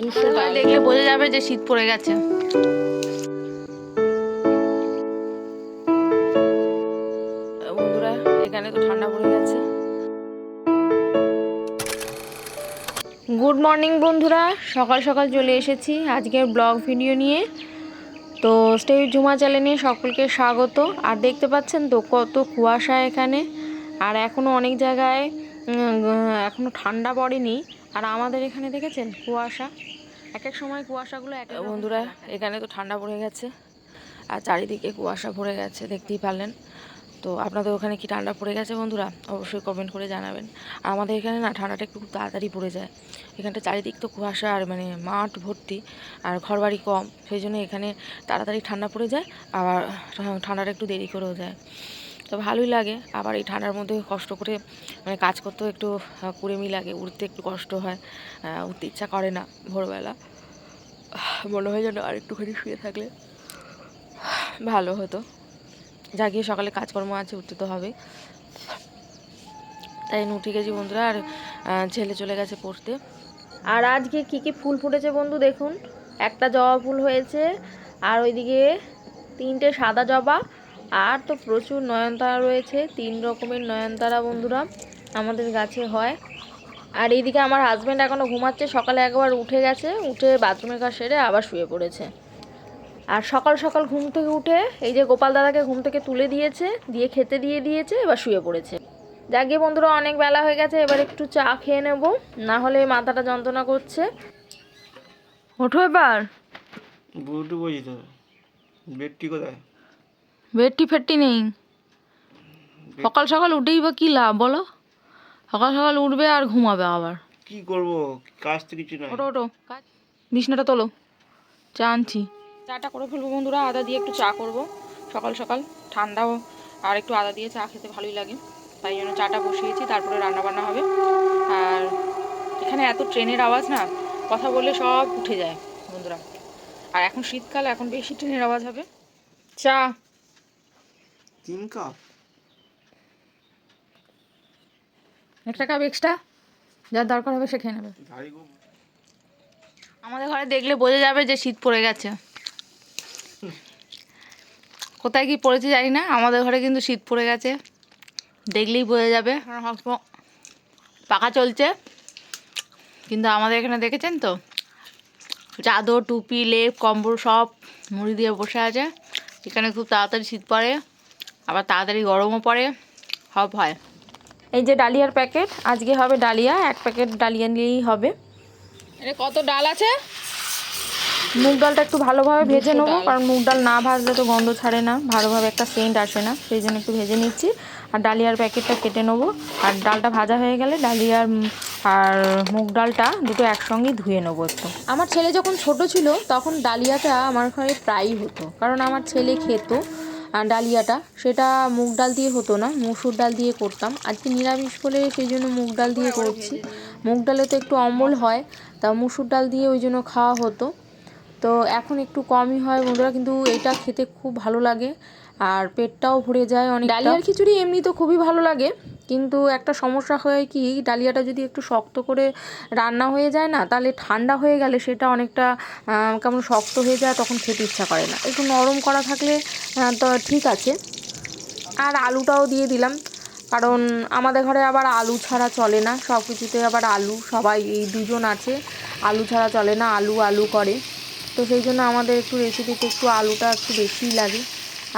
বন্ধুরা দেখলে বোঝা যাবে যে শীত পড়ে গেছে। বন্ধুরা এখানে তো ঠান্ডা পড়ে গেছে। গুড মর্নিং বন্ধুরা সকাল সকাল চলে এসেছি আজকের ব্লগ ভিডিও নিয়ে। তো স্টে ঝুমা চ্যানেলে সকলকে স্বাগত। আর দেখতে পাচ্ছেন তো কত কুয়াশা এখানে। আর এখনও অনেক জায়গায় এখনও ঠান্ডা পড়েনি। আর আমাদের এখানে দেখেছেন কুয়াশা? এক এক সময় কুয়াশাগুলো এক বন্ধুরা এখানে তো ঠান্ডা পড়ে গেছে। আর চারিদিকে কুয়াশা ভরে গেছে দেখতেই পারলেন। তো আপনাদের ওখানে কি ঠান্ডা পড়ে গেছে বন্ধুরা? অবশ্যই কমেন্ট করে জানাবেন। আমাদের এখানে না ঠান্ডাটা একটু খুব তাড়াতাড়ি পড়ে যায়। এখানটা চারিদিক তো কুয়াশা আর মানে মাঠ ভর্তি আর ঘরবাড়ি কম। সেই জন্য এখানে তাড়াতাড়ি ঠান্ডা পড়ে যায় আবার ঠান্ডাটা একটু দেরি করেও যায়। তো ভালোই লাগে। আবার এই ঠান্ডার মধ্যে কষ্ট করে মানে কাজ করতেও একটু কুড়েমি লাগে উঠতে একটু কষ্ট হয় উঠতে ইচ্ছা করে না ভোরবেলা। মনে হয় যেন আর একটুখানি শুয়ে থাকলে ভালো হতো। যা গিয়ে সকালে কাজকর্ম আছে, উঠতে তো হবে। তাই উঠে গেছি বন্ধুরা, আর ছেলে চলে গেছে পড়তে। আর আজকে কি কি ফুল ফুটেছে বন্ধু দেখুন। একটা জবা ফুল হয়েছে, আর ওইদিকে তিনটে সাদা জবা আর তো প্রচুর নয়নতারা রয়েছে, তিন রকমের নয়নতারা বন্ধুরা আমাদের গাছে হয়। আর এইদিকে আমার হাজব্যান্ড এখনও ঘুমাচ্ছে, সকালে একবার উঠে গেছে, উঠে বাথরুমের কাজ সেরে আবার শুয়ে পড়েছে। আর সকাল সকাল ঘুম থেকে উঠে এই যে গোপাল দাদাকে ঘুম থেকে তুলে দিয়েছে, দিয়ে খেতে দিয়ে দিয়েছে, এবার শুয়ে পড়েছে। যাকে বন্ধুরা, অনেক বেলা হয়ে গেছে, এবার একটু চা খেয়ে নেব, না হলে মাথাটা যন্ত্রণা করছে। ওঠো এবার। বুটু বজি তো, বেডটি কোথায়? বেডটি ফেটটি নেই। সকাল সকাল উঠেই বা কী লাভ বলো? সকাল সকাল উঠবে আর ঘুমাবে আবার। কি করব? কাজ তো কিছু নাই। ওটো ওটো কাজ। বিছনাটা তোলো। চা আনছি। চাটা করে ফেলব বন্ধুরা আদা দিয়ে একটু চা করব। সকাল সকাল ঠান্ডাও আর একটু আদা দিয়ে চা খেতে ভালোই লাগে। তাই জন্য চাটা বসিয়েছি তারপরে রান্না বান্না হবে। আর এখানে এত ট্রেনের আওয়াজ না কথা বললে সব উঠে যায় বন্ধুরা। আর এখন শীতকাল এখন বেশি ট্রেনের আওয়াজ হবে। চা। তিন কাপ। একটা কাপ এক্সট্রা যার দরকার হবে সে খেয়ে নেবে। আমাদের ঘরে দেখলে বোঝা যাবে যে শীত পড়ে গেছে। কোথায় কি পড়েছে জানি না আমাদের ঘরে কিন্তু শীত পড়ে গেছে। দেখলেই বোঝা যাবে। পাখা চলছে। কিন্তু আমাদের এখানে দেখেছেন তো? চাদর টুপি লেপ কম্বল সব মুড়ি দিয়ে বসে আছে। এখানে খুব তাড়াতাড়ি শীত পড়ে। আবার তাড়াতাড়ি গরমও পড়ে সব হয়। এই যে ডালিয়ার প্যাকেট আজকে হবে ডালিয়া এক প্যাকেট ডালিয়া নিলেই হবে। এটা কত ডাল আছে? মুগ ডালটা একটু ভালোভাবে ভেজে নেব কারণ মুগ ডাল না ভাজলে তো গন্ধ ছাড়ে না ভালোভাবে একটা সেন্ট আসে না সেই জন্য একটু ভেজে নিচ্ছি। আর ডালিয়ার প্যাকেটটা কেটে নেব। আর ডালটা ভাজা হয়ে গেলে ডালিয়ার আর মুগ ডালটা দুটো একসঙ্গেই ধুয়ে নেব একটু। আমার ছেলে যখন ছোট ছিল তখন ডালিয়াটা আমার ঘরে প্রায়ই হতো কারণ আমার ছেলে খেত। ডালিয়াটা। সেটা মুগ ডাল দিয়ে হতো না, মুসুর ডাল দিয়ে করতাম। আজকে নিরামিষ বলে সেই জন্য মুগ ডাল দিয়ে করছি। মুগ ডালে তো একটু অম্বল হয়, তা মুসুর ডাল দিয়ে ওই জন্য খাওয়া হতো। তো এখন একটু কমই হয় বন্ধুরা, কিন্তু এটা খেতে খুব ভালো লাগে। আর পেটটাও ভরে যায় অনেক ডালিয়ার খিচুড়ি এমনি তো খুবই ভালো লাগে, কিন্তু একটা সমস্যা হয় কি, ডালিয়াটা যদি একটু শক্ত করে রান্না হয়ে যায় না, তাহলে ঠান্ডা হয়ে গেলে সেটা অনেকটা কেমন শক্ত হয়ে যায়, তখন খেতে ইচ্ছা করে না। একটু নরম করা থাকলে তো ঠিক আছে। আর আলুটাও দিয়ে দিলাম, কারণ আমাদের ঘরে আবার আলু ছাড়া চলে না সব কিছুতে আবার আলু, সবাই এই দুজন আছে, আলু ছাড়া চলে না, আলু আলু করে। তো সেই জন্য আমাদের একটু রেসিপিতে একটু আলুটা একটু বেশিই লাগে।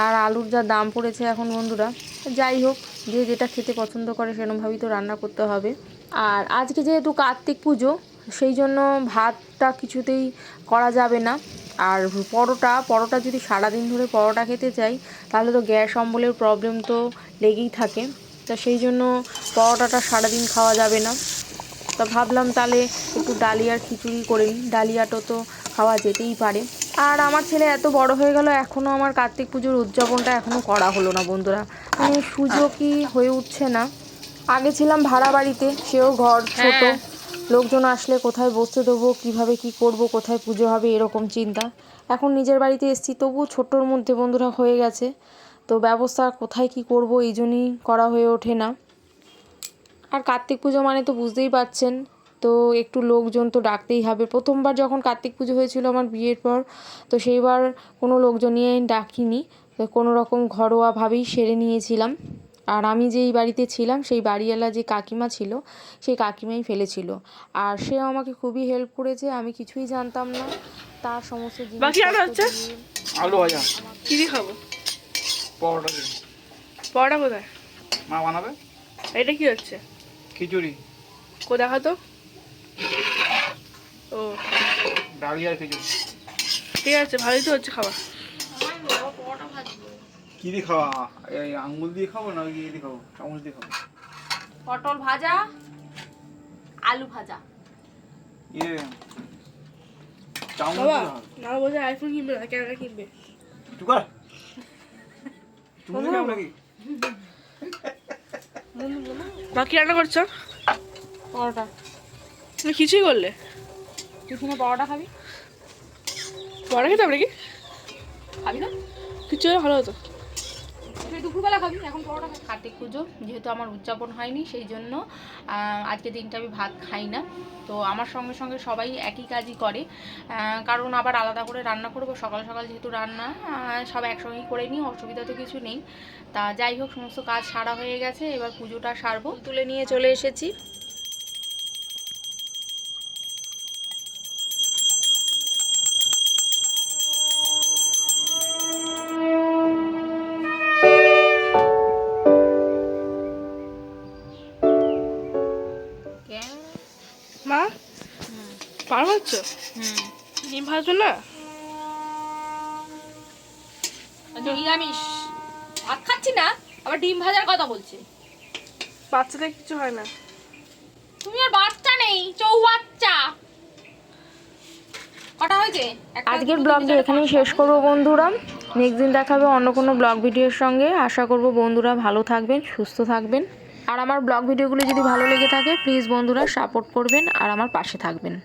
আর আলুর যা দাম পড়েছে এখন বন্ধুরা, যাই হোক, যে যেটা খেতে পছন্দ করে সেরকমভাবেই তো রান্না করতে হবে। আর আজকে যেহেতু কার্তিক পুজো, সেই জন্য ভাতটা কিছুতেই করা যাবে না। আর পরোটা পরোটা যদি সারাদিন ধরে পরোটা খেতে চাই, তাহলে তো গ্যাস অম্বলের প্রবলেম তো লেগেই থাকে। তা সেই জন্য পরোটাটা সারাদিন খাওয়া যাবে না। তা ভাবলাম তাহলে একটু ডালিয়ার খিচুড়ি করে নিই। ডালিয়াটা তো খাওয়া যেতেই পারে। আর আমার ছেলে এত বড় হয়ে গেল এখনও আমার কার্তিক পুজোর উদযাপনটা এখনও করা হলো না বন্ধুরা। মানে সুযোগই হয়ে উঠছে না। আগে ছিলাম ভাড়া বাড়িতে সেও ঘর ছোট। লোকজন আসলে কোথায় বসতে দেবো কীভাবে কি করব কোথায় পুজো হবে এরকম চিন্তা। এখন নিজের বাড়িতে এসেছি তবুও ছোটোর মধ্যে বন্ধুরা হয়ে গেছে। তো ব্যবস্থা কোথায় কি করব এই জন্যই করা হয়ে ওঠে না। আর কার্তিক পুজো মানে তো বুঝতেই পারছেন তো একটু লোকজন তো ডাকতেই হবে। প্রথমবার যখন কার্তিক পুজো হয়েছিল আমার বিয়ের পর তো সেইবার কোনো লোকজন নিয়ে ডাকিনি। তো কোনো রকম ঘরোয়াভাবেই সেরে নিয়েছিলাম। আর আমি যেই বাড়িতে ছিলাম সেই বাড়িওয়ালা যে কাকিমা ছিল সেই কাকিমাই ফেলেছিল। আর সে আমাকে খুবই হেল্প করেছে আমি কিছুই জানতাম না। তার সমস্ত জিনিস বাকি হচ্ছে? আলু ভাজা কি দিয়ে খাব? পরোটা দিয়ে। পরোটা কোথায়? মা বানাবে? এটা কি হচ্ছে? খিচুড়ি। কো দেখা তো ও। ডালিয়ার খিচুড়ি ঠিক আছে ভালোই তো হচ্ছে খাবার কি দিয়ে খাওয়া? এই আঙ্গুল দিয়ে খাব না কি দিয়ে খাব? চামচ দিয়ে খাব? পটল ভাজা আলু ভাজা। ইয়ে চামচ বাবা না বলছে আইফোন কিনবে না ক্যামেরা কিনবে? তুই কর। তুমি খাও নাকি? বাকি রান্না করছ? পরোটা। তুমি কিছুই করলে? টিফিনে পরোটা খাবি? পরে খেতে হবে নাকি? খাবি না? কিছু ভালো হতো। দুপুরবেলা খাবি এখন পরোটা খা। কার্তিক পুজো যেহেতু আমার উদযাপন হয়নি সেই জন্য আজকে দিনটা আমি ভাত খাই না। তো আমার সঙ্গে সঙ্গে সবাই একই কাজই করে। কারণ আবার আলাদা করে রান্না করব সকাল সকাল যেহেতু রান্না সব একসঙ্গেই করে নিই অসুবিধা তো কিছু নেই। তা যাই হোক সমস্ত কাজ সারা হয়ে গেছে এবার পুজোটা সারবো। তুলে নিয়ে চলে এসেছি। পাচ্ছ হুম। ডিম ভাজবে না নিরামিষ। ভাত খাচ্ছি না আবার ডিম ভাজার কথা বলছে। বাচ্চাদের কিছু হয় না। তুমি আর বাচ্চা নেই চৌ বাচ্চা কটা হয়েছে? আজকের ব্লগটা এখানেই শেষ করব বন্ধুরা। নেক্সট দিন দেখাবে অন্য কোনো ব্লগ ভিডিওর সঙ্গে। আশা করব বন্ধুরা ভালো থাকবেন সুস্থ থাকবেন। আর আমার ব্লগ ভিডিওগুলো যদি ভালো লেগে থাকে প্লিজ বন্ধুরা সাপোর্ট করবেন আর আমার পাশে থাকবেন।